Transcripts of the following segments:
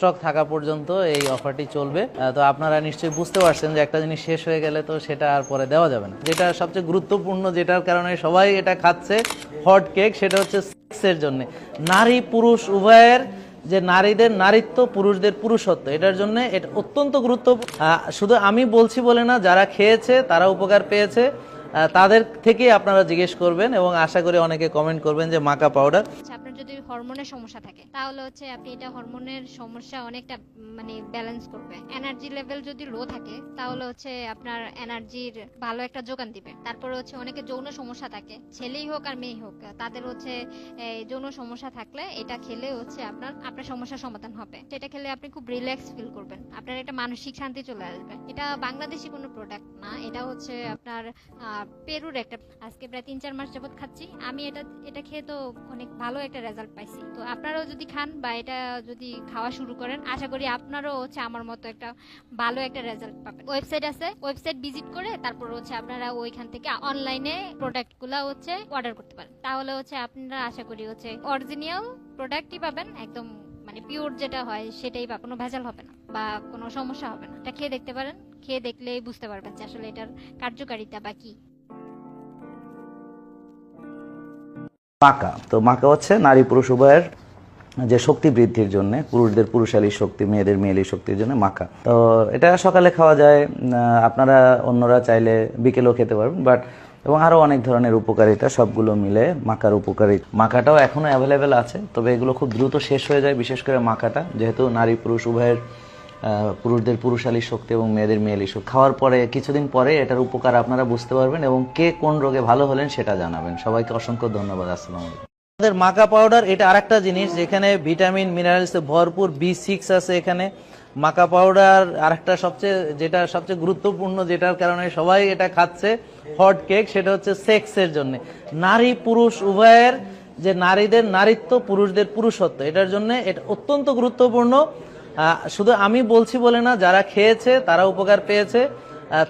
Stock থাকা পর্যন্ত এই অফারটি চলবে। তো আপনারা নিশ্চয়ই বুঝতে পারছেন যে একটা জিনিস শেষ হয়ে গেলে তো সেটা আর পরে দেওয়া যাবে না। যেটা সবচেয়ে গুরুত্বপূর্ণ, যেটার কারণে সবাই এটা খাচ্ছে, হট কেক, সেটা হচ্ছে সেক্সের জন্য। নারী পুরুষ উভয়ের যে নারীদের নারীত্ব, পুরুষদের পুরুষত্ব, এটার জন্য এটা অত্যন্ত গুরুত্ব শুধু আমি বলছি বলে না, যারা খেয়েছে, তারা উপকার পেয়েছে। তাদের থেকে আপনারা জিজ্ঞেস করবেন এবং আশা করি অনেকে কমেন্ট করবেন যে মাকা পাউডার হরমোনের সমস্যা থাকে। তাহলে হচ্ছে আপনি এটা হরমোনের সমস্যা অনেকটা মানে ব্যালেন্স করবে। এনার্জি লেভেল যদি লো থাকে, তাহলে হচ্ছে আপনার এনার্জির ভালো একটা যোগান দিবে। তারপরে হচ্ছে অনেকে যৌন সমস্যা থাকে, ছেলেই হোক আর মেয়েই হোক, তাদের হচ্ছে যৌন সমস্যা থাকলে এটা খেলে হচ্ছে আপনার আপনার সমস্যার সমাধান হবে। সেটা খেলে আপনি খুব রিল্যাক্স ফিল করবেন। আপনার একটা মানসিক শান্তি চলে আসবে। এটা বাংলাদেশি কোনো প্রোডাক্ট না, এটা হচ্ছে আপনার পেরুর একটা, আজকে প্রায় তিন চার মাস যাবত খাচ্ছি। আমি এটা এটা খেয়ে তো অনেক ভালো একটা রেজাল্ট পাইছি। তো আপনারাও যদি খান বা এটা যদি খাওয়া শুরু করেন, আশা করি আপনারও হচ্ছে আমার মতো একটা ভালো একটা রেজাল্ট পাবেন। ওয়েবসাইট আছে ওয়েবসাইট ভিজিট করে তারপর হচ্ছে আপনারা ওইখান থেকে অনলাইনে প্রোডাক্টগুলো হচ্ছে অর্ডার করতে পারেন। তাহলে হচ্ছে আপনারা আশা করি হচ্ছে অরিজিনাল প্রোডাক্টই পাবেন, একদম মানে পিওর যেটা হয় সেটাই বা কোনো ভেজাল হবে না বা কোনো সমস্যা হবে না। এটা খেয়ে দেখতে পারেন, খেয়ে দেখলেই বুঝতে পারবেন যে আসলে এটার কার্যকারিতা বা কি। মাকা। তো মাকা হচ্ছে নারী পুরুষ উভয়ের যে শক্তি বৃদ্ধির জন্য, পুরুষদের পুরুষালী শক্তি, মেয়েদের মেয়েলি শক্তির জন্য মাখা তো এটা সকালে খাওয়া যায় আপনারা অন্যরা চাইলে বিকেলেও খেতে পারবেন বাট এবং আরও অনেক ধরনের উপকারিতা, সবগুলো মিলে মাকার উপকারিতা। মাকাটাও এখনও অ্যাভেলেবেল আছে, তবে এগুলো খুব দ্রুত শেষ হয়ে যায়, বিশেষ করে মাকাটা, যেহেতু নারী পুরুষ উভয়ের পুরুষদের পুরুষালী শক্তি এবং মেয়েদের মেয়েলি শক্তি। খাওয়ার পরে, কিছুদিন পরে এটার উপকার আপনারা বুঝতে পারবেন এবং কে কোন রোগে ভালো হলেন সেটা জানাবেন। সবাইকে অসংখ্য ধন্যবাদ, আসসালামু আমাদের মাকা পাউডার এটা আরেকটা জিনিস যেখানে ভিটামিন মিনারেলস ভরপুর বি সিক্স আছে এখানে। মাকা পাউডার আরেকটা সবচেয়ে, যেটা সবচেয়ে গুরুত্বপূর্ণ, যেটার কারণে সবাই এটা খাচ্ছে হট কেক সেটা হচ্ছে সেক্সের জন্য। নারী পুরুষ উভয়ের যে নারীদের নারীত্ব, পুরুষদের পুরুষত্ব, এটার জন্য এটা অত্যন্ত গুরুত্বপূর্ণ। শুধু আমি বলছি বলে না, যারা খেয়েছে, তারা উপকার পেয়েছে।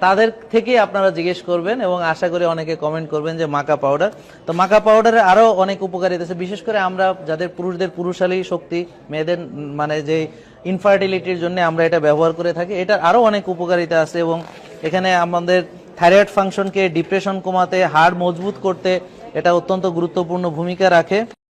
তাদের থেকে আপনারা জিজ্ঞেস করবেন এবং আশা করি অনেকে কমেন্ট করবেন যে মাকা পাউডার তো মাকা পাউডারের আরও অনেক উপকারিতা আছে বিশেষ করে আমরা যাদের পুরুষদের পুরুষালী শক্তি, মেয়েদের মানে যে ইনফার্টিলিটির জন্য আমরা এটা ব্যবহার করে থাকি, এটার আরও অনেক উপকারিতা আছে এবং এখানে আমাদের থাইরয়েড ফাংশনকে ডিপ্রেশন কমাতে, হাড় মজবুত করতে এটা অত্যন্ত গুরুত্বপূর্ণ ভূমিকা রাখে।